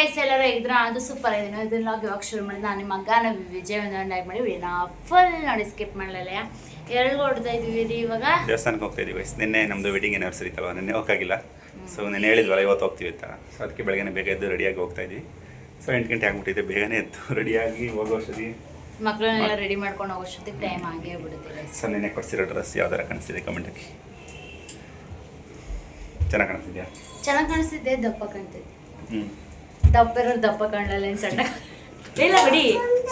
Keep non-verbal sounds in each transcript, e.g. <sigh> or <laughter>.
Guys ಎಲ್ಲರೂ ಇದ್ರ ಅದು ಸೂಪರ್ ಆಗಿದೆ. ಇದನ್ನ ಲಾಗ್ ಇವಾಗ ಶುರು ಮಾಡಿ ನಾನು ನಿಮ್ಮ ಮಗನ ನಾವು ವಿಜಯ್ ಒಂದು ಲೈಕ್ ಮಾಡಿ ನಾ ಫುಲ್ ನೋಡಿ ಸ್ಕಿಪ್ ಮಾಡಲಿಲ್ಲ. ಎರಡು ಹೊಡ್ತಾ ಇದೀವಿ ರೀ ಇವಾಗ. ದೇವಸ್ಥಾನಕ್ಕೆ ಹೋಗ್ತಾ ಇದೀವಿ ವಯಸ್ಸು ನಿನ್ನೆ ನಮ್ಮದು ವೆಡ್ಡಿಂಗ್ ಆನಿವರ್ಸರಿ ಇತ್ತಲ್ವ ನಿನ್ನೆ ಹೋಗಾಗಿಲ್ಲ. ಸೊ ನಾನು ಹೇಳಿದ್ವಲ್ಲ ಇವತ್ತು ಹೋಗ್ತೀವಿ ಅಂತ. ಸೊ ಅದಕ್ಕೆ ಬೆಳಗ್ಗೆ ಬೇಗ ಎದ್ದು ರೆಡಿಯಾಗಿ ಹೋಗ್ತಾ ಇದ್ವಿ. ಸೊ ಎಂಟು ಗಂಟೆ ಆಗ್ಬಿಟ್ಟಿದೆ ಬೇಗನೆ ಎದ್ದು ರೆಡಿಯಾಗಿ ಹೋಗೋ ಅಷ್ಟೊತ್ತಿಗೆ ಮಕ್ಕಳನ್ನೆಲ್ಲ ರೆಡಿ ಮಾಡ್ಕೊಂಡು ಹೋಗೋಷ್ಟೊತ್ತಿಗೆ ಟೈಮ್ ಆಗೇ ಬಿಡುತ್ತೆ ಸೊ ನೆನೆ ಕೊಡ್ಸಿರೋ ಡ್ರೆಸ್ ಯಾವ್ದಾರ ಕಾಣಿಸ್ತಿದೆ ಕಮೆಂಟ್ ಹಾಕಿ ಚೆನ್ನಾಗಿ ಕಾಣಿಸ್ತಿದ್ಯಾ? ಚೆನ್ನಾಗಿ ಕಾಣಿಸ್ತಿದ್ದೆ ದಪ್ಪ ಕಾಣ್ತಿದ್ದೆ ಹ್ಞೂ ದಪ್ಪ ಇರೋರು ದಪ್ಪ ಕಾಣಲ್ಲ ಏನು ಸಣ್ಣ ಇಲ್ಲ ಬಿಡಿ.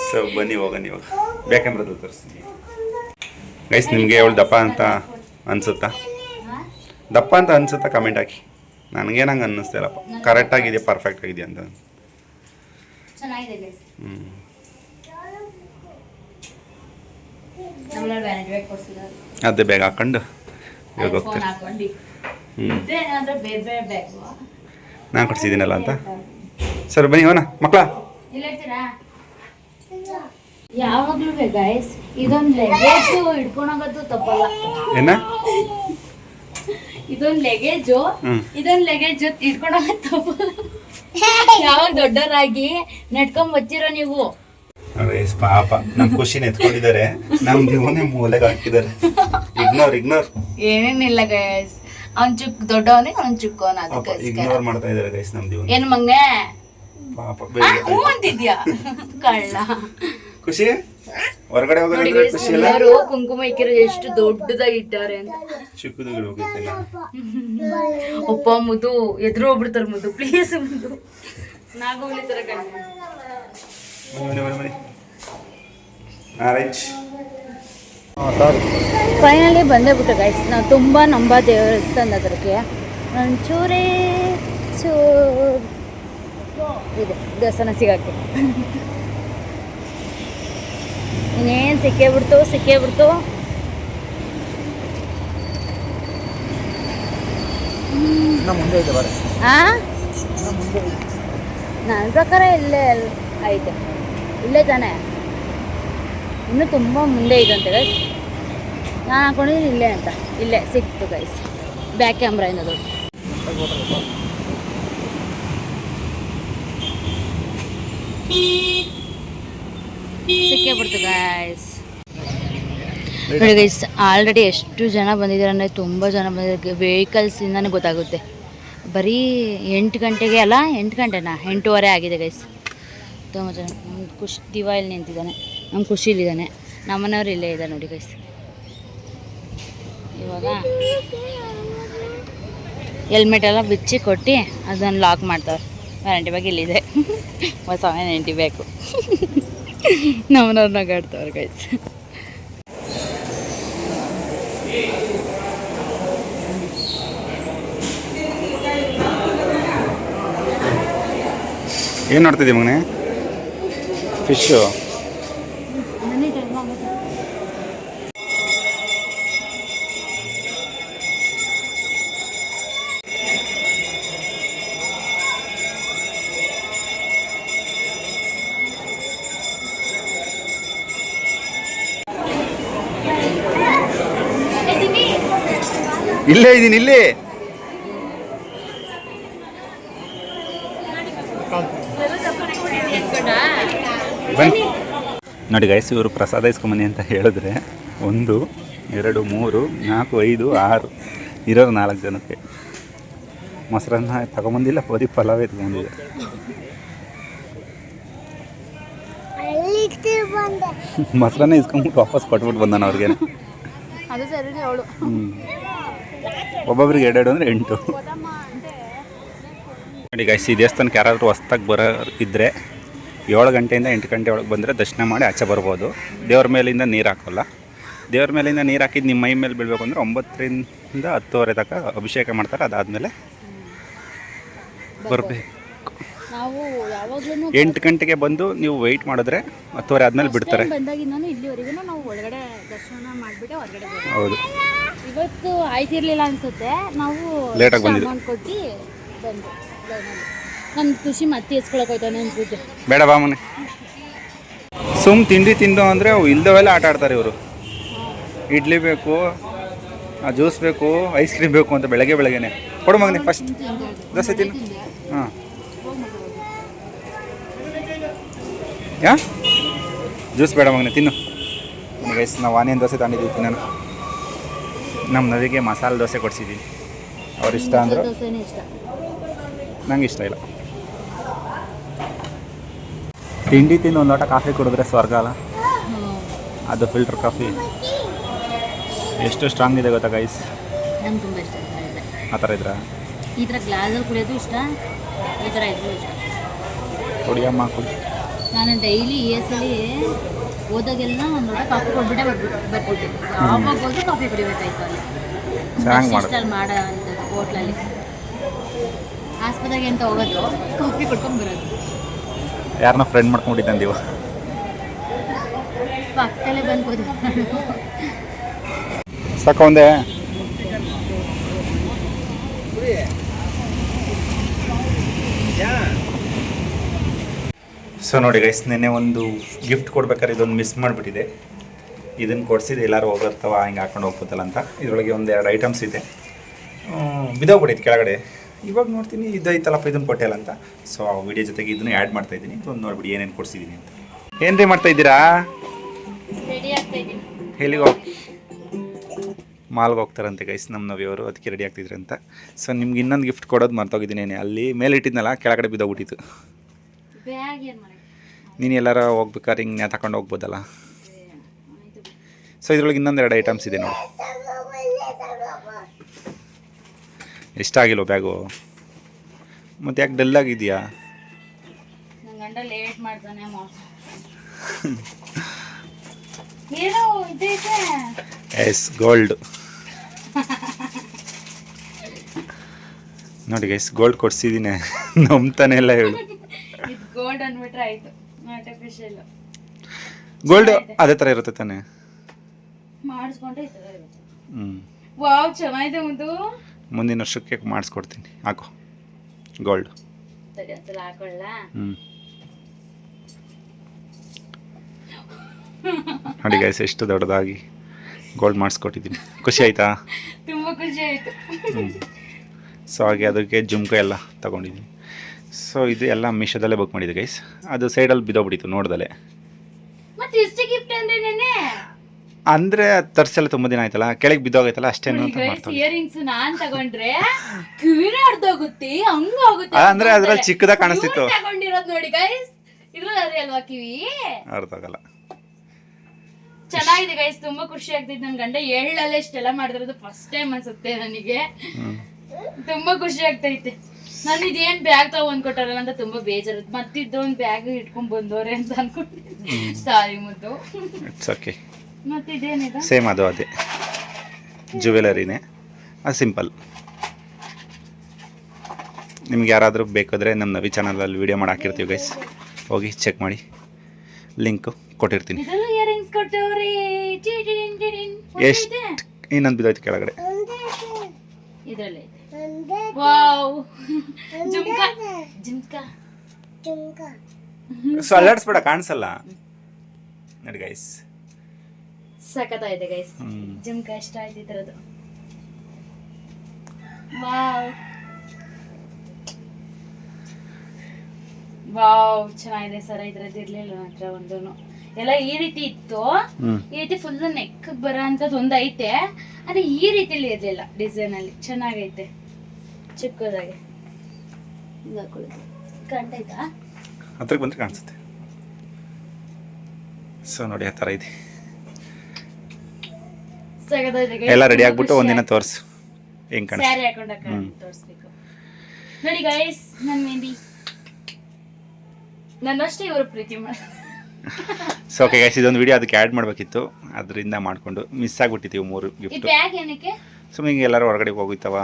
ಸೊ ಬನ್ನಿ ಹೋಗೋಣ ಇವಾಗ ಬ್ಯಾಕ್ಯಾಮ್ರದ್ದು ತೋರಿಸ್ತೀನಿ. ಗೈಸ್ ನಿಮಗೆ ಅವಳು ದಪ್ಪ ಅಂತ ಅನ್ಸುತ್ತಾ? ದಪ್ಪ ಅಂತ ಅನ್ಸುತ್ತಾ? ಕಮೆಂಟ್ ಹಾಕಿ. ನನಗೇನಂಗೆ ಅನ್ನಿಸ್ತಿಲ್ಲಪ್ಪ ಕರೆಕ್ಟ್ ಆಗಿದೆ ಪರ್ಫೆಕ್ಟ್ ಆಗಿದೆ ಅಂತ. ಅದೇ ಬೇಗ ಹಾಕೊಂಡು ಇವಾಗ ಹೋಗ್ತಾರೆ. ಹ್ಞೂ ನಾನು ಕೊಡ್ಸಿದ್ದೀನಲ್ಲ ಅಂತ? ಸರ್ ಬನ್ನಿ ಹೋಣ ಮಕ್ಕಳ? ಯಾವಾಗ್ಲೂ ಇದೊಂದು ಲೆಗೇಜ್ ಹಿಡ್ಕೊಂಡೋಗೋದು ತಪ್ಪಲ್ಲ. ಏನ? ಇದೊಂದು ಲೆಗೇಜು ಹ್ಮ್. ಇದೊಂದು ಲೆಗೇಜ್ ಹಿಡ್ಕೊಂಡೋಗೋದು ತಪ್ಪಲ್ಲ. ಯಾವಾಗ ದೊಡ್ಡವರಾಗಿ ನೆಟ್ಕೊಂಡ್ ಬಚ್ಚಿರೋ ನೀವು? ಪಾಪ. ನಮ್ಮ ಖುಷಿನ ಎತ್ಕೊಂಡಿದ್ದಾರೆ. ನಮ್ಮ ಜೀವನೇ ಮೂಲೆಗೆ ಹಾಕಿದ್ದಾರೆ. ಇಗ್ನೋರ್ ಇಗ್ನೋರ್ ಏನೇನಿಲ್ಲ ಗೈಸ್ ಅವ್ನ್ ಚುಕ್ ದೊಡ್ಡವನೇ ಅವ್ನ್ ಚುಕ್ಕವನ ಪಾಪ ಇಗ್ನೋರ್ ಮಾಡ್ತಾ ಇದಾರೆ ಗೈಸ್ ನಮ್ಮ ಜೀವನ. ಏನ್ ಮಗ್ನೆ? ಪಾಪ ಆ, ಬೇಗ. ಹ್ಞೂ ಅಂತಿದ್ಯಾ? ಕಳ್ಳ. ಖುಷಿ? ಹೊರಗಡೆ ನೋಡಿ ಖುಷಿ ಎಲ್ಲರೂ ಕುಂಕುಮ ಇಕ್ಕಿರೋ ಎಷ್ಟು ದೊಡ್ಡದಾಗಿ ಇಟ್ಟಾರೆ ಅಂತ. ಒಪ್ಪ ಮುದು ಎದುರು ಹೋಗ್ಬಿಡ್ತಾರ ಮುದು ಪ್ಲೀಸ್ ಮುದು ನಾಗೋಲಿ ತರ ಬನ್ನಿ ಬನ್ನಿ ಬನ್ನಿ ಫೈನಲಿ ಬಂದೇ ಬಿಟ್ಟು ಗೈಸ್ ನಾವು ತುಂಬ ನಂಬ ದೇವಸ್ಥಾನದ ಹತ್ರಕ್ಕೆ. ಚೂರೇ ಚೂರ್. ಇದೆ. ದೇವಸ್ಥಾನ ಸಿಗಕ್ಕೆ ಇನ್ನೇನು ಸಿಕ್ಕೇ ಬಿಡ್ತು ಸಿಕ್ಕೇ ಬಿಡ್ತು ನನ್ನ ಪ್ರಕಾರ ಇಲ್ಲೇ ಐತೆ. ಇಲ್ಲೇ ತಾನೆ. ಇನ್ನು ತುಂಬ ಮುಂದೆ ಇದಂತೆ ಗೈಸ್ ನಾನು ಹಾಕೊಂಡಿದ್ದೀನಿ ಇಲ್ಲೇ ಅಂತ. ಇಲ್ಲೇ ಸಿಕ್ತು ಗೈಸ್ ಬ್ಯಾಕ್ ಕ್ಯಾಮ್ರಾ ದೊಡ್ಡ ಸಿಕ್ಕೇ ಬಿಡ್ತು ಗಾಯ್ಸ್ ನೋಡಿ ಗೈಸ್ ಆಲ್ರೆಡಿ ಎಷ್ಟು ಜನ ಬಂದಿದ್ದಾರೆ ಅಂದರೆ ತುಂಬ ಜನ ಬಂದಿದ್ದಾರೆ. ವೆಹಿಕಲ್ಸಿಂದನೇ ಗೊತ್ತಾಗುತ್ತೆ. ಬರೀ ಎಂಟು ಗಂಟೆಗೆ ಅಲ್ಲ, ಎಂಟು ಗಂಟೆನಾ? ಎಂಟೂವರೆ ಆಗಿದೆ ಗೈಸ್ ತುಂಬ ಜನ. ನಮ್ಮ ಖುಷಿ, ದಿವಾ ಇಲ್ಲಿ ನಿಂತಿದ್ದಾನೆ. ನಮ್ಮ ಖುಷಿಲಿದ್ದಾನೆ ನಮ್ಮನೆಯವ್ರು ಇಲ್ಲೇ ಇದ್ದಾರೆ ನೋಡಿ ಗೈಸ್ ಇವಾಗ ಹೆಲ್ಮೆಟ್ ಎಲ್ಲ ಬಿಚ್ಚಿ ಕೊಟ್ಟು ಅದನ್ನು ಲಾಕ್ ಮಾಡ್ತಾರೆ ವ್ಯಾರಂಟಿ ಬ್ಯಾಗ್ ಇಲ್ಲಿದೆ ಹೊಸ ವ್ಯಾರಂಟಿ ಬೇಕು. ನಮ್ಮನವ್ರು ನಗಾಡ್ತವ್ರು ಗೈಸ್ ಏನು ನೋಡ್ತಿದ್ದೀವಿ ಮಗನೇ? ಫಿಶ್ಶು ಇಲ್ಲೇ ಇದ್ದೀನಿ ಇಲ್ಲಿ. ಬನ್ನಿ. ನೋಡಿ ಗೈಸ್ ಇವರು ಪ್ರಸಾದ ಇಸ್ಕೊಂಬನ್ನಿ ಅಂತ ಹೇಳಿದ್ರೆ ಒಂದು ಎರಡು ಮೂರು ನಾಲ್ಕು ಐದು ಆರು ಇರೋರು ನಾಲ್ಕು ಜನಕ್ಕೆ. ಮೊಸರನ್ನ ತಗೊಂಬಂದಿಲ್ಲ ಬರೀ ಪಲಾವ್ ಎತ್ಕೊಂಡಿದೆ ಮೊಸರನ್ನ ಇಸ್ಕೊಂಬಿಟ್ಟು ವಾಪಸ್ ಕೊಟ್ಬಿಟ್ಟು ಬಂದಾನ ಅವ್ರಿಗೆ. ಹ್ಞೂ ಒಬ್ಬೊಬ್ರಿಗೆ ಎರಡೆರಡು ಅಂದರೆ ಎಂಟು. ನೋಡಿ ಗೈಸ್ ಈ ದೇವಸ್ಥಾನಕ್ಕೆ ಯಾರಾದರೂ ಹೊಸ್ದಾಗಿ ಬರೋ ಇದ್ದರೆ ಏಳು ಗಂಟೆಯಿಂದ ಎಂಟು ಗಂಟೆ ಒಳಗೆ ಬಂದರೆ ದರ್ಶನ ಮಾಡಿ ಆಚೆ ಬರ್ಬೋದು. ದೇವ್ರ ಮೇಲಿಂದ ನೀರು ಹಾಕೋಲ್ಲ. ದೇವ್ರ ಮೇಲಿಂದ ನೀರು ಹಾಕಿದ್ದು ನಿಮ್ಮ ಮೈ ಮೇಲೆ ಬೀಳಬೇಕು ಅಂದರೆ ಒಂಬತ್ತರಿಂದ ಹತ್ತುವರೆ ತನಕ ಅಭಿಷೇಕ ಮಾಡ್ತಾರೆ. ಅದಾದಮೇಲೆ ಬರಬೇಕು. ನಾವು ಯಾವಾಗ್ಲೂ ಎಂಟು ಗಂಟೆಗೆ ಬಂದು ನೀವು ವೆಯ್ಟ್ ಮಾಡಿದ್ರೆ ಹತ್ತುವರೆ ಆದಮೇಲೆ ಬಿಡ್ತಾರೆ. ಹೌದು. ಇವತ್ತು ಆಯ್ತಿರ್ಲಿಲ್ಲ ಅನ್ಸುತ್ತೆ. ನಾವು ಲೇಟಾಗಿ ಬಂದಿದ್ದು. ಅಮೌಂಟ್ ಕೊಟ್ಟು ಬಂದು ನನ್ನ ಖುಷಿ ಮತ್ತೆ ಎಸ್ಕೊಳಕ್ ಹೋಯ್ತಾನೆ ಅನ್ಸುತ್ತೆ. ಬೇಡ ಬಾ ಮನೆ. ಸುಮ್ ತಿಂಡಿ ತಿಂದು ಅಂದರೆ ಅವು ಇಲ್ದವೆಲ್ಲ ಆಟ ಆಡ್ತಾರೆ ಇವರು. ಇಡ್ಲಿ ಬೇಕು ಜ್ಯೂಸ್ ಬೇಕು ಐಸ್ ಕ್ರೀಮ್ ಬೇಕು ಅಂತ ಬೆಳಗ್ಗೆ ಬೆಳಗ್ಗೆನೆ. ಕೊಡು ಮಗನೆ ಫಸ್ಟ್ ದೋಸೆ ತಿನ್ನು. ಹಾಂ. ಯಾ? ಜ್ಯೂಸ್ ಬೇಡ ಮಗನೆ ತಿನ್ನು. ಗೈಸ್ ನಾವು ಆನಿಯನ್ ದೋಸೆ ತಗೊಂಡಿದ್ದೀವಿ ತಿನ್ನೋಣ. ನಮ್ಮ ನದಿಗೆ ಮಸಾಲೆ ದೋಸೆ ಕೊಡ್ಸಿದೀವಿ ಅವ್ರು ಇಷ್ಟ ಅಂದರು? ನಂಗೆ ಇಷ್ಟ ಇಲ್ಲ. ತಿಂಡಿ ತಿಂದು ಒಂದು ಲೋಟ ಕಾಫಿ ಕುಡಿದ್ರೆ ಸ್ವರ್ಗ ಅಲ್ಲ? ಅದು ಫಿಲ್ಟರ್ ಕಾಫಿ ಎಷ್ಟು ಸ್ಟ್ರಾಂಗ್ ಇದೆ ಗೊತ್ತಾ ಗೈಸ್ ಆ ಥರ ಇದ್ರ? ಈ ಥರ ಗ್ಲಾಸಲ್ಲಿ ಕುಡಿಯೋದು ಇಷ್ಟ ಈ ಥರ ಇದ್ರು ಇಷ್ಟ. ಕುಡಿಯಮ್ಮ ಕುಡಿ. ನಾನು ಡೈಲಿ ಎಸ್ ಅಲ್ಲಿ ಹೋದಾಗೆಲ್ಲ ಒಂದು ಲೋಟ ಕಾಫಿ ಕೊಟ್ಬಿಟ್ಟೆ ಬರ್ಬಿಟ್ಟು ಬರ್ಬಿಟ್ಟು ಯಾವಾಗ ಹೋಗಿ ಕಾಫಿ ಕುಡಿಬೇಕಾಯ್ತು ಅಲ್ಲಿ. ಅಷ್ಟಿಷ್ಟಲ್ಲಿ ಮಾಡೋ. ಅಂಥದ್ದು ಹೋಟ್ಲಲ್ಲಿ. ಆಸ್ಪತ್ರೆಗೆ ಅಂತ ಹೋಗೋದು. ಕಾಫಿ ಕೊಟ್ಕೊಂಡು ಬರೋದು. ಯಾರನ್ನ ಫ್ರೆಂಡ್ ಮಾಡ್ಕೊಂಡಿದ್ದಂದೀವ ಪಕ್ಕದಲ್ಲೇ ಬಂದ್ಬೋದು ಸಾಕೊಂದೆ ಒಂದೇ. ಸೊ ನೋಡಿ ಗೈಸ್ ನಿನ್ನೆ ಒಂದು ಗಿಫ್ಟ್ ಕೊಡ್ಬೇಕಾದ್ರೆ ಇದೊಂದು ಮಿಸ್ ಮಾಡಿಬಿಟ್ಟಿದೆ. ಇದನ್ನು ಕೊಡಿಸಿದ್ದು ಎಲ್ಲರೂ ಹೋಗುತ್ತವ ಹಿಂಗೆ ಹಾಕೊಂಡು ಹೋಗ್ಬೋದಲ್ಲ ಅಂತ. ಇದರೊಳಗೆ ಒಂದು ಎರಡು ಐಟಮ್ಸ್ ಇದೆ. ಬಿದೋಗ್ಬಿಟ್ಟಿತ್ತು ಕೆಳಗಡೆ. ಇವಾಗ ನೋಡ್ತೀನಿ ಇದೈತಲ್ಲಪ್ಪ ಇದನ್ನು ಕೊಟ್ಟೆಲ್ಲ ಅಂತ. ಸೊ ಆ ವಿಡಿಯೋ ಜೊತೆಗೆ ಇದನ್ನು ಆ್ಯಡ್ ಮಾಡ್ತಾ ಇದ್ದೀನಿ. ಇದೊಂದು ನೋಡ್ಬಿಡಿ ಏನೇನು ಕೊಡಿಸಿದ್ದೀನಿ ಅಂತ. ಏನು ರೀ ಮಾಡ್ತಾ ಇದ್ದೀರಾ? ಎಲ್ಲಿಗೆ ಹೋಗಿ ಮಾಲ್ಗೆ ಹೋಗ್ತಾರಂತೆ ಗೈಸ್ ನಮ್ಮ ನವಿಯವರು. ಅದಕ್ಕೆ ರೆಡಿ ಆಗ್ತಿದ್ರು ಅಂತ. ಸೊ ನಿಮ್ಗೆ ಇನ್ನೊಂದು ಗಿಫ್ಟ್ ಕೊಡೋದು ಮರ್ತೋಗಿದ್ದೀನಿ. ಅಲ್ಲಿ ಮೇಲೆ ಇಟ್ಟಿದ್ನಲ್ಲ ಕೆಳಗಡೆ ಬಿದ್ದೋಗ್ಬಿಟ್ಟಿತ್ತು. ನೀನು ಎಲ್ಲಾರ ಹೋಗ್ಬೇಕಾದ್ರೆ ಹಿಂಗೆ ತಗೊಂಡು ಹೋಗ್ಬೋದಲ್ಲ? ಸೊ ಇದ್ರೊಳಗೆ ಇನ್ನೊಂದು ಎರಡು ಐಟಮ್ಸ್ ಇದೆ <laughs> <laughs> ನೋಡಿ. ಎಷ್ಟಾಗಿಲ್ವ ಬ್ಯಾಗು? ಮತ್ತೆ ಯಾಕೆ ಡಲ್ ಆಗಿದೆಯಾ? ನನ್ನ ಗಂಡ ಲೇಟ್ ಮಾಡ್ತಾನೆ ಮಾಡ್ತಾನೆ ಏನೋ ಇದೈತೆ ಎಸ್ ಗೋಲ್ಡ್ ನೋಡಿ ಗೈಸ್ ಗೋಲ್ಡ್ ಕೊಡ್ಸಿದ್ದೀನಿ <laughs> ನಂಬ್ತಾನೆ ಎಲ್ಲ ಹೇಳು ಗೋಲ್ಡ್ ಅಂದ್ಬಿಟ್ರೆ ಆಯ್ತು. ಆರ್ಟಿಫಿಷಿಯಲ್ ಗೋಲ್ಡ್ ಅದೇ ತರ ಇರುತ್ತೆ ತಾನೆ. ಈ ಥರ ಇರುತ್ತೆ. ಹ್ಞೂ ವಾವ್ ಚೆನ್ನಾಗಿದೆ ಒಂದು ಮುಂದಿನ ವರ್ಷಕ್ಕೆ ಮಾಡಿಸ್ಕೊಡ್ತೀನಿ. ಹಾಕು. ಗೋಲ್ಡ್ ಸರಿ ಒಂದ್ಸಲ ಹಾಕೊಳ್ಳ? ಹ್ಞೂ <laughs> ನೋಡಿ ಗೈಸ್ ಎಷ್ಟು ದೊಡ್ಡದಾಗಿ ಗೋಲ್ಡ್ ಮಾಡಿಸ್ಕೊಟ್ಟಿದ್ದೀನಿ. ಖುಷಿ ಆಯ್ತಾ? <laughs> ತುಂಬಾ ಖುಷಿ ಆಯ್ತು. ಸೊ ಹಾಗೆ ಅದಕ್ಕೆ ಜುಮ್ಕ ಎಲ್ಲ ತಗೊಂಡಿದ್ದೀನಿ. ಸೊ ಇದು ಎಲ್ಲ ಮೀಶೋದಲ್ಲೇ ಬುಕ್ ಮಾಡಿದ್ದೆ ಗೈಸ್ ಅದು ಸೈಡಲ್ಲಿ ಬಿದ್ದೋಗ್ಬಿಟ್ಟಿತ್ತು ನೋಡ್ದಲೆ. ಮತ್ತೆ ಇಷ್ಟು ಗಿಫ್ಟ್ ಅಂದ್ರೆ ತರ್ಸಲ್ಲ ತುಂಬ ದಿನ ಆಯ್ತಲ್ಲ ಕೆಳಗೆ ಬಿದ್ದೋಗೈತಲ್ಲ ಅಷ್ಟೇ ಅಂತ ಇಯರಿಂಗ್ಸ್ ನಾನ್ ತಗೊಂಡ್ರೆ ಕಿವಿನೇ ಅರ್ಧೋಗುತ್ತೆ ಹಂಗಾಗುತ್ತೆ ಹೋಗುತ್ತೆ ಅಂದ್ರೆ ಅದ್ರಲ್ಲಿ ಚಿಕ್ಕದ ಕಾಣಿಸ್ತಿತ್ತು. ತಗೊಂಡಿರೋದು ನೋಡಿ ಗೈಸ್ ಇದ್ರಲ್ಲಿ ಅದೇ ಅಲ್ವಾ ಕಿವಿ? ಅರ್ಧ ಆಗಲ್ಲ. ಚೆನ್ನಾಗಿದೆ ಗೈಸ್ ತುಂಬಾ ಖುಷಿ ಆಗ್ತಿತ್ತು. ನನ್ ಗಂಡ ಎಳ್ಳಲ್ಲೇ ಇಷ್ಟೆಲ್ಲ ಮಾಡಿದ್ರದು ಫಸ್ಟ್ ಟೈಮ್ ಅನ್ಸುತ್ತೆ ನನಗೆ. ತುಂಬಾ ಖುಷಿ ಆಗ್ತೈತೆ. ನಾನು ಇದೇನ್ ಬ್ಯಾಗ್ ತಗೊಂಡ್ ಕೊಟ್ಟಾರಲ್ಲ ಅಂತ ತುಂಬಾ ಬೇಜಾರು. ಮತ್ತಿದ್ದೊಂದ್ ಬ್ಯಾಗ್ ಇಟ್ಕೊಂಡ್ ಬಂದವ್ರೆ ಅಂತ ಅನ್ಕೊಂಡೆ ಸಾರಿ ಮುದ್ದು. ಇಟ್ಸ್ ಓಕೆ ಮತ್ತಿದೇನಿದೆ ಸೇಮ್ ಅದು ಅದೇ. ಜುವೆಲರಿನೇ ಅದು ಸಿಂಪಲ್ ನಿಮ್ಗೆ ಯಾರಾದರೂ ಬೇಕಾದರೆ ನಮ್ಮ ನವಿ ಚಾನಲಲ್ಲಿ ವೀಡಿಯೋ ಮಾಡಿ ಹಾಕಿರ್ತೀವಿ ಗೈಸ್ ಹೋಗಿ ಚೆಕ್ ಮಾಡಿ. ಲಿಂಕು ಕೊಟ್ಟಿರ್ತೀನಿ. ಎಷ್ಟು ಇನ್ನೊಂದು ಬಿದ್ದೋಯ್ತು ಕೆಳಗಡೆ. ಇದ್ರಲ್ಲಿ ವಾವ್ ಜುಮ್ಕಾ ಜುಮ್ಕಾ ಜುಮ್ಕಾ ಸೊ ಅಲ್ಲಾಡಿಸ್ಬೇಡ ಕಾಣಿಸಲ್ಲ? ನೋಡಿ ಗೈಸ್ ಸಖತ್ತಾಗಿದೆ ಗೈಸ್ ಜುಮ್ಕಾ ಇಷ್ಟ ಆಯ್ತು ಇದ್ರದ್ದು ವಾವ್ ವಾವ್ ಚೆನ್ನಾಗಿದೆ ಸರ ಇದ್ರದ್ದು ಇರ್ಲಿಲ್ಲ ನನ್ನ ಹತ್ರ ಒಂದೂನು. ಎಲ್ಲ ಈ ರೀತಿ ಇತ್ತು. ಈ ರೀತಿ ಫುಲ್ ನೆಕ್ ಬರೋ ಅಂತದ್ ಒಂದೈತೆ. ಐತೆ ಆದ್ರೆ ಈ ರೀತಿಲಿ ಇರ್ಲಿಲ್ಲ ಡಿಸೈನ್ ಅಲ್ಲಿ. ಚೆನ್ನಾಗೈತೆ. ಚಿಕ್ಕದಾಗಿ. ಹತ್ರಕ್ಕೆ ಬಂದರೆ ಕಾಣಿಸುತ್ತೆ. ಸೊ ನೋಡಿ ಆ ಥರ ಇದೆ. ಎಲ್ಲ ರೆಡಿ ಆಗ್ಬಿಟ್ಟು ಒಂದಿನ ತೋರಿಸು. ಹೆಂಗೆ ಕಾಣಿಸ್ತು ಸ್ಯಾರಿ ಹಾಕೊಂಡಾಕ ತೋರಿಸ್ಬೇಕು. ನೋಡಿ ಗೈಸ್ ನನ್ನ ಮೆಹಂದಿ. ನನ್ನಷ್ಟೇ ಇವರು ಪ್ರೀತಿ ಮಾಡಿ ಸೊ ಓಕೆ ಗೈಸ್ ಇದೊಂದು ವಿಡಿಯೋ ಅದಕ್ಕೆ ಆ್ಯಡ್ ಮಾಡಬೇಕಿತ್ತು. ಅದರಿಂದ ಮಾಡ್ಕೊಂಡು ಮಿಸ್ ಆಗಿಬಿಟ್ಟಿದ್ದೀವಿ ಮೂರು ಗಿಫ್ಟ್ ಬ್ಯಾಗ್ ಏನಕ್ಕೆ? ಸುಮ್ಮನೆ ಹಿಂಗೆ ಎಲ್ಲರೂ ಹೊರಗಡೆ ಹೋಗಿತ್ತವ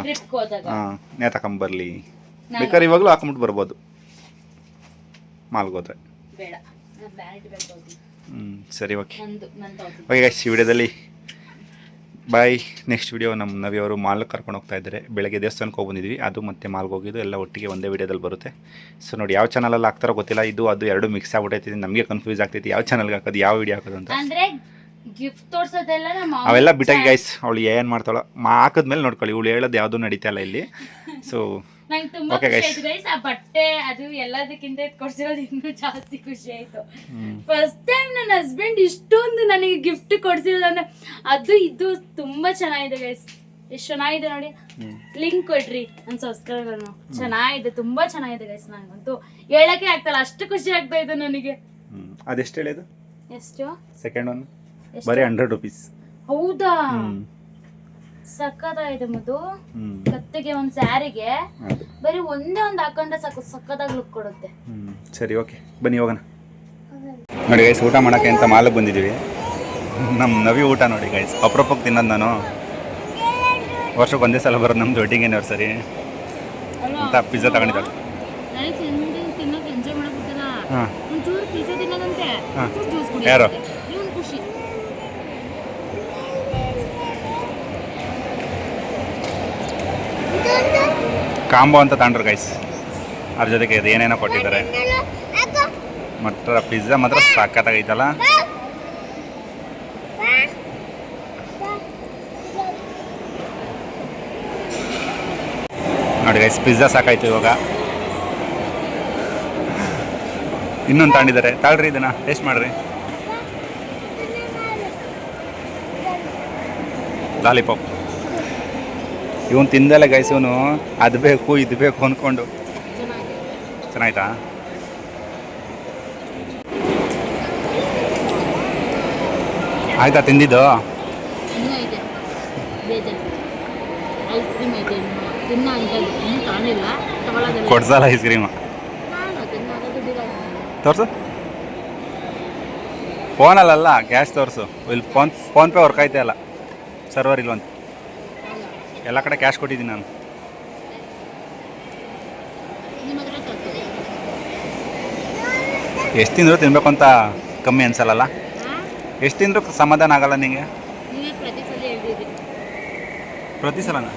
ಹಾಂ ನೇ ಬರಲಿ. ಬೇಕಾದ್ರೆ ಇವಾಗಲೂ ಹಾಕೊಂಬಿಟ್ಟು ಬರ್ಬೋದು. ಮಾಲ್ಗೋದ್ರೆ. ಹ್ಞೂ ಸರಿ ಓಕೆ ಓಕೆ ಗಾಯ್ಸ್ ಈ ವಿಡಿಯೋದಲ್ಲಿ ಬಾಯ್ ನೆಕ್ಸ್ಟ್ ವಿಡಿಯೋ ನಮ್ಮ ನವಿಯವರು ಮಾಲ್ಗೆ ಕರ್ಕೊಂಡು ಹೋಗ್ತಾ ಇದ್ದಾರೆ. ಬೆಳಗ್ಗೆ ದೇವಸ್ಥಾನಕ್ಕೆ ಹೋಗ್ಬಂದಿದ್ವಿ ಅದು ಮತ್ತೆ ಮಾಲ್ಗೆ ಹೋಗಿದ್ದು ಎಲ್ಲ ಒಟ್ಟಿಗೆ ಒಂದೇ ವಿಡಿಯೋದಲ್ಲಿ ಬರುತ್ತೆ. ಸೊ ನೋಡಿ ಯಾವ ಚಾನಲಲ್ಲಿ ಹಾಕ್ತಾರೋ ಗೊತ್ತಿಲ್ಲ. ಇದು ಅದು ಎರಡು ಮಿಕ್ಸ್ ಆಗ್ಬಿಟ್ಟೈತಿ ನಮಗೆ ಕನ್ಫ್ಯೂಸ್ ಆಗ್ತೈತಿ. ಯಾವ ಚಾನಲ್ಗೆ ಹಾಕೋದು ಯಾವ ವಿಡಿಯೋ ಹಾಕೋದು ಅಂತ. ಗಿಫ್ಟ್ ತೋರ್ಸೋದೆಲ್ಲ ನಮ್ಮ ಅವೆಲ್ಲ ಬಿಟ್ಟಾಗಿ ಗೈಸ್ ಅವಳು ಏನ್ ಮಾಡ್ತಾಳ ಹಾಕಿದ್ಮೇಲೆ ನೋಡ್ಕೊಳ್ಳಿ ಇವಳು ಹೇಳೋದು ಯಾವ್ದು ನಡೀತಾ ಇಲ್ಲ ಇಲ್ಲಿ. ಸೊ ನಂಗೆ ತುಂಬಾ Okay, ಖುಷಿ guys. ಆಯ್ತು ಗೈಸ್ ಆ ಬಟ್ಟೆ ಅದು ಎಲ್ಲದಕ್ಕಿಂತ ಕೊಡ್ಸಿರೋದು ಇನ್ನೂ ಜಾಸ್ತಿ ಖುಷಿ ಆಯ್ತು. ಫಸ್ಟ್ ಟೈಮ್ ನನ್ನ ಹಸ್ಬೆಂಡ್ ಇಷ್ಟೊಂದು ನನಗೆ ಗಿಫ್ಟ್ ಕೊಡ್ಸಿರೋದಂದ್ರೆ ಅದು ಇದು ತುಂಬಾ ಚೆನ್ನಾಗಿದೆ ಗೈಸ್ ಎಷ್ಟು ಚೆನ್ನಾಗಿದೆ ನೋಡಿ. ಲಿಂಕ್ ಕೊಡ್ರಿ ನನ್ನ ಸಬ್ಸ್ಕ್ರೈಬರ್ನು ಚೆನ್ನಾಗಿದೆ ತುಂಬಾ ಚೆನ್ನಾಗಿದೆ ಗೈಸ್ ನನಗಂತೂ ಹೇಳಕ್ಕೆ ಆಗ್ತಲ್ಲ ಅಷ್ಟು ಖುಷಿ ಆಗ್ತಾ ಇದೆ ನನಗೆ. ಅದೆಷ್ಟು ಹೇಳಿದು ಎಷ್ಟು? Second one? ಬರೀ ಹಂಡ್ರೆಡ್ ರುಪೀಸ್ ಹೌದಾ? ಹ್ಮ್. ಸಕ್ಕತ್ತಾಗಿದೆ ಮದು ಕತ್ತಿಗೆ ಒಂದ್ ಸ್ಯಾರಿಗೆ. ಬರೀ ಒಂದೇ ಒಂದ್ ಹಾಕೊಂಡ್ರೆ ಸಾಕು ಸಕ್ಕತ್ತಾಗಿ ಲುಕ್ ಕೊಡುತ್ತೆ. ಸರಿ ಓಕೆ ಬನ್ನಿ ಹೋಗೋಣ. ನೋಡಿ ಗೈಸ್ ಊಟ ಮಾಡೋಕ್ಕೆ ಅಂತ ಮಾಲಕ್ಕೆ ಬಂದಿದ್ದೀವಿ ನಮ್ಮ ನವಿ ಊಟ ನೋಡಿ ಗೈಸ್ ಅಪ್ರೂಪಕ್ಕೆ ತಿನ್ನೋದು ನಾನು. ವರ್ಷಕ್ಕೆ ಒಂದೇ ಸಲ ಬರೋದು ನಮ್ಮದು ವೆಡ್ಡಿಂಗ್ ಆ್ಯನಿವರ್ಸರಿ ಅಂತ ಪಿಜ್ಜಾ ತಗೊಂಡಿದ್ದಾಳೆ ಹಾಂ. ಯಾರು? ಕುಡಿಯೋದಂತೆ ಇವನ್ ಖುಷಿ ಕಾಂಬೋ ಅಂತ ತಗೊಂಡ್ರು ಗೈಸ್ ಅದ್ರ ಜೊತೆಗೆ ಇದು ಏನೇನೋ ಕೊಟ್ಟಿದ್ದಾರೆ. ಮಾತ್ರ ಪಿಜ್ಜಾ ಮಾತ್ರ ಸಾಕತ್ತಾಗೈತಲ್ಲ ನೋಡಿ ಗೈಸ್ ಪಿಜ್ಜಾ ಸಾಕಾಯ್ತು ಇವಾಗ. ಇನ್ನೊಂದು ತಗೊಂಡಿದ್ದಾರೆ. ತಾಳ್ರಿ ಇದನ್ನ ಟೇಸ್ಟ್ ಮಾಡ್ರಿ. ಲಾಲಿಪಾಪ್ ಇವನು ತಿಂದಲ್ಲ ಗೈಸ್ ಇವನು. ಅದು ಬೇಕು, ಇದು ಬೇಕು ಅಂದ್ಕೊಂಡು ಚೆನ್ನಾಯ್ತಾ? ಆಯ್ತಾ ತಿಂದಿದ್ದು? ಕೊಡ್ಸಲ್ಲ ಐಸ್ ಕ್ರೀಮ್ ತೋರ್ಸು. ಫೋನಲ್ಲಲ್ಲ ಕ್ಯಾಶ್ ತೋರಿಸು. ಇಲ್ಲಿ ಫೋನ್ ಫೋನ್ಪೇ ವರ್ಕ್ ಆಯ್ತಾ ಇಲ್ಲ ಸರ್ವರ್ ಇಲ್ವಂತ. ಎಲ್ಲ ಕಡೆ ಕ್ಯಾಶ್ ಕೊಟ್ಟಿದ್ದೀನಿ ನಾನು. ಎಷ್ಟು ತಿಂದರೂ ತಿನ್ಬೇಕು ಅಂತ ಕಮ್ಮಿ ಅನ್ಸಲ್ಲಲ್ಲ? ಹಾಂ? ಎಷ್ಟು ತಿಂದರೂ ಸಮಾಧಾನ ಆಗಲ್ಲ ನಿಮಗೆ ಪ್ರತಿ ಸಲ ಸಲನ.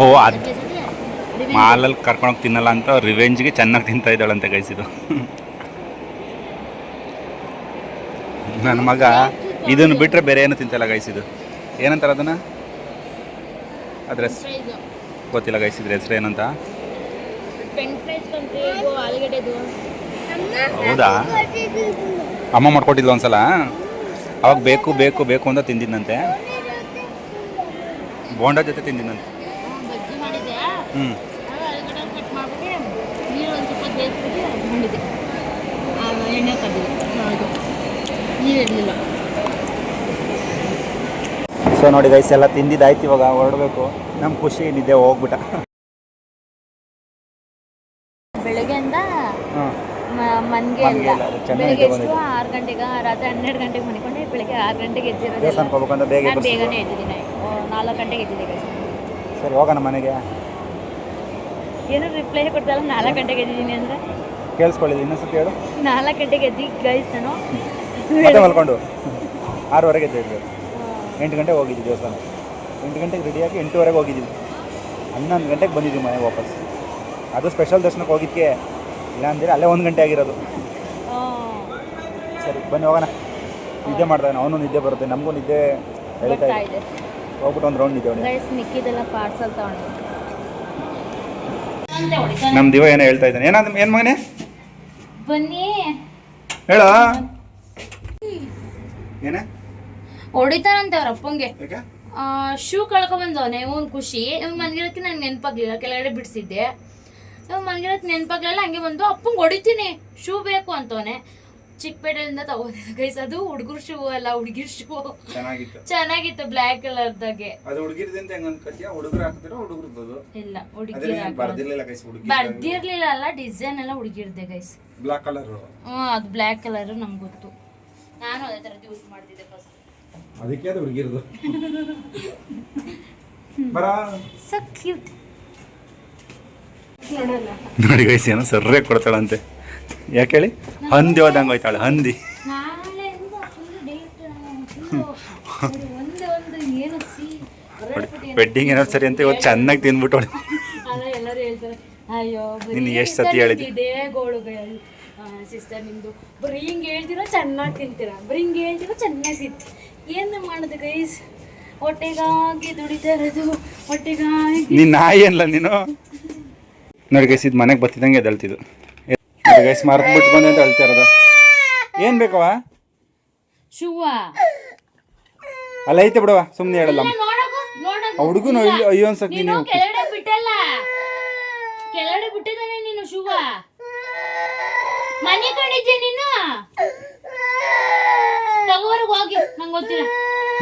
ಓ ಅದು ಮಾಲಲ್ಲಿ ಕರ್ಕೊಂಡೋಗಿ ತಿನ್ನಲ್ಲ ಅಂತ ರಿವೆಂಜ್ಗೆ ಚೆನ್ನಾಗಿ ತಿಂತಾ ಇದ್ದಾಳಂತೆ ಗೈಸಿದು ನನ್ನ ಮಗ ಇದನ್ನು ಬಿಟ್ಟರೆ ಬೇರೆ ಏನು ತಿಂತಲ್ಲ ಗಾಯಿಸಿದ್ದು ಏನಂತಾರೆ ಅದನ್ನು? ಅದ್ರ. ಗೊತ್ತಿಲ್ಲ ಗಾಯಿಸಿದ್ರೆ ಹೆಸರು ಏನಂತ? ಹೌದಾ? ಅಮ್ಮ ಮಾಡ್ಕೊಟ್ಟಿದ್ಲು ಒಂದ್ಸಲ. ಅವಾಗ ಬೇಕು ಬೇಕು ಬೇಕು ಅಂತ ತಿಂದಿದ್ದಂತೆ ಬೋಂಡ ಜೊತೆ ತಿಂದಿದ್ದಂತೆ ಹ್ಞೂ ನೀರಿರಲಿಲ್ಲ ಸೊ ನೋಡಿ ಗೈಸ್ ಎಲ್ಲ ತಿಂದಿದ್ದಾಯ್ತು ಇವಾಗ ಹೊರಡಬೇಕು. ನಮ್ಮ ಖುಷಿ ಏನಿದೆ ಹೋಗ್ಬಿಟ್ಟ. ಬೆಳಗ್ಗೆಯಿಂದ ಮನ್ಗೆ ಇಲ್ಲ ಬೆಳಿಗ್ಗೆ ಎಷ್ಟು ಆರು ಗಂಟೆಗೆ ರಾತ್ರಿ ಹನ್ನೆರಡು ಗಂಟೆಗೆ ಮನಿಕೊಂಡೆ ಬೆಳಿಗ್ಗೆ ಆರು ಗಂಟೆಗೆ ಎದ್ದಿರೋದು. ಬೇಗನೆ ಎದ್ದಿದ್ದೀನಿ. ನಾಲ್ಕು ಗಂಟೆಗೆ ಎದ್ದಿದ್ದೆ guys. ಸರಿ ಹೋಗೋಣ ಮನೆಗೆ. ಏನೋ ರಿಪ್ಲೈ ಕೊಡ್ತಾರಲ್ಲ ನಾಲ್ಕು ಗಂಟೆಗೆ ಎದ್ದಿದ್ದೀನಿ ಅಂದರೆ. ಕೇಳಿಸ್ಕೊಳ್ಳಿ ಇನ್ನೊಂದ್ಸತಿ ಹೇಳು. ನಾಲ್ಕು ಗಂಟೆಗೆ ಎದ್ದಿ ಗೈಸ್ ನಾನು. <laughs> ಮತ್ತೆ ಮಲ್ಕೊಂಡು. ಆರೂವರೆಗೆ ಎದ್ದಿದ್ವಿ ಎಂಟು ಗಂಟೆಗೆ ಹೋಗಿದ್ವಿ ದೇವಸ್ಥಾನ. ಎಂಟು ಗಂಟೆಗೆ ರೆಡಿಯಾಗಿ ಎಂಟೂವರೆಗೆ ಹೋಗಿದ್ದೀವಿ ಹನ್ನೊಂದು ಗಂಟೆಗೆ ಬಂದಿದ್ವಿ ಮನೆಗೆ ವಾಪಸ್. ಅದು ಸ್ಪೆಷಲ್ ದರ್ಶನಕ್ಕೆ ಹೋಗಿದ್ದಕ್ಕೆ ಇಲ್ಲಾಂದರೆ ಅಲ್ಲೇ ಒಂದು ಗಂಟೆ ಆಗಿರೋದು. ಸರಿ ಬನ್ನಿ ಹೋಗೋಣ. ನಿದ್ದೆ ಮಾಡ್ತಾನೆ ಅವನು ನಿದ್ದೆ ಬರುತ್ತೆ. ನಮಗೂ ನಿದ್ದೆ ಹೇಳ್ತಾ ಇದೆ. ಹೋಗ್ಬಿಟ್ಟು ಒಂದು ರೌಂಡ್ ನಿದ್ದೆ ಮಿಕ್ಕಿದೆಲ್ಲ ಪಾರ್ಸಲ್ ತಗೊಂಡು. ನಮ್ಮ ದಿವ ಏನೋ ಹೇಳ್ತಾ ಇದ್ದಾನೆ. ಏನಾದ ಏನು ಮಗನೇ? ಬನ್ನಿ. ಹೇಳ? ಏನೇ? ಹೊಡಿತಾರಂತೆ ಅವ್ರ ಅಪ್ಪಂಗೆ. ಯಾಕೆ? ಶೂ ಕಳ್ಕೊಬಂದವನೆ ಇವನ್ ಖುಷಿ. ಇವ್ನು ಮನ್ಗಿರಕ್ಕೆ ನಂಗೆ ನೆನಪಾಗ್ಲಿಲ್ಲ ಕೆಳಗಡೆ ಬಿಡಿಸಿದ್ದೆ. ಇವ್ನು ಮನ್ಗಿರಕ್ಕೆ ನೆನಪಾಗ್ಲಿಲ್ಲ ಹಂಗೆ ಬಂದು ಅಪ್ಪಂಗೆ ಹೊಡಿತೀನಿ ಶೂ ಬೇಕು ಅಂತವನೆ. ಚಿಕ್ಕಪೇಟೆಯಿಂದ ತಗೋದಿದ್ದು ಗೈಸ್ ಅದು ಹುಡುಗರು ಶೂ ಅಲ್ಲ ಹುಡುಗಿರ್ ಶೂ ಚೆನ್ನಾಗಿತ್ತು. ಚೆನ್ನಾಗಿತ್ತು ಬ್ಲ್ಯಾಕ್ ಕಲರ್ದಾಗೆ ಅದು ಹುಡುಗಿರ್ದಿಂದ ಹೆಂಗ್ ಅನ್ಕೋತೀಯ? ಹುಡುಗರು ಹಾಕ್ತಿರೋ ಹುಡುಗರದ್ದು ಇಲ್ಲ ಅದ್ರ ಬರ್ದಿರ್ಲಿಲ್ಲ ಗೈಸ್ ಹುಡುಗಿ ಬರ್ದಿರ್ಲಿಲ್ಲ ಅಲ್ಲ ಡಿಸೈನ್ ಎಲ್ಲ ಹುಡುಗಿರ್ದೆ ಗೈಸ್ ಬ್ಲಾಕ್ ಕಲರ್ ಹ್ಞೂ ಅದು ಬ್ಲ್ಯಾಕ್ ಕಲರ್ ನಮ್ಗೆ ಗೊತ್ತು. ನಾನು ಅದೇ ಥರದ್ದು ಯೂಸ್ ಮಾಡ್ತಿದ್ದೆ ಫಸ್ಟ್ ಅದಕ್ಕೆ ಅದು ಹುಡುಗಿರದು. ಬರ. ಸೊ ಕ್ಯೂಟ್ ನೋಡಿ ಗೈಸ್ ಏನೋ ಸರ್ರೆ ಕೊಡ್ತಾಳಂತೆ. ಯಾಕೆ ಹೇಳಿ? ಹಂದಿ ಹೋದಂಗೆ ಹೋಯ್ತಾಳೆ ಹಂದಿ. ಬೆಡ್ಡಿಂಗ್ ಏನಾದ್ರು ಸರಿ full ಒಂದೇ ಒಂದು ಏನು ಸಿ ವೆಡ್ಡಿಂಗ್ ಏನಿವರ್ಸರಿ ಅಂತ ಇವತ್ತು ಚೆನ್ನಾಗಿ ತಿಂದ್ಬಿಟ್ಟು ಅಲ್ಲ ಎಲ್ಲರೂ ಹೇಳ್ತಾರೆ ಅಯ್ಯೋ ನೀನು ಎಷ್ಟ್ ಸತಿ ಹೇಳಿದ್ದಿ? ಸಿಸ್ಟರ್ ನಿಮ್ದು? ಬರೀ ಹಿಂಗೆ ಹೇಳ್ತಿರೋ ಚೆನ್ನಾಗಿ ತಿಂತೀರ? ಬರೀ ಹಿಂಗೆ ಹೇಳ್ತಿರೋ ಚೆನ್ನಾಗಿ ತಿಂತೀರ? ಏನು ಮಾಡೋದು ಗೈಸ್ ಹೊಟ್ಟೆಗಾಗಿ ದುಡಿತಾ ಇರೋದು ಹೊಟ್ಟೆಗಾಗಿ ನೀನು ನಾಯಿ ಅಲ್ಲ ನೀನು? ನೋಡಿ ಗೈಸ್ ಇದು ಮನೆಗೆ ಬತ್ತಿದಂಗೆ ಎದ್ದೇಳ್ತಿದ್ದು ನೋಡಿ ಗೈಸ್ ಮಾರ್ಕ್ ಬಿಟ್ಟು ಬಂದೆ ಅಂತ ಹೇಳ್ತಾ ಇರೋದು. ಏನು ಬೇಕವ ಶೂವ. ಅಲ್ಲ ಐತೆ ಬಿಡವ ಸುಮ್ಮನೆ ಹೇಳಲ್ಲ. ಹುಡುಗು ಅಯ್ಯೋ ಅನ್ಸಕ್ ನೀನು ನೀನು. ಕೆಳಗಡೆ ಬಿಟ್ಟಲ್ಲ. ಕೆಳಗಡೆ ಬಿಟ್ಟಿದ್ದಾನೆ ನೀನು ಶೂವ. ಮನೆ ಕಂಡಿದ್ದೆ ನೀನು? ತಗೋರ್ಗ ಹೋಗಿ ನಂಗೆ ಗೊತ್ತಿಲ್ಲ.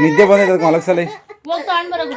ನಿದ್ದೆ ಬಂದೈತೆ ಅದಕ್ಕೆ ಮಲಗ್ಸಲಿ. ಹೋಗಿ ತಗೊಂಡ್ ಬರೋಗು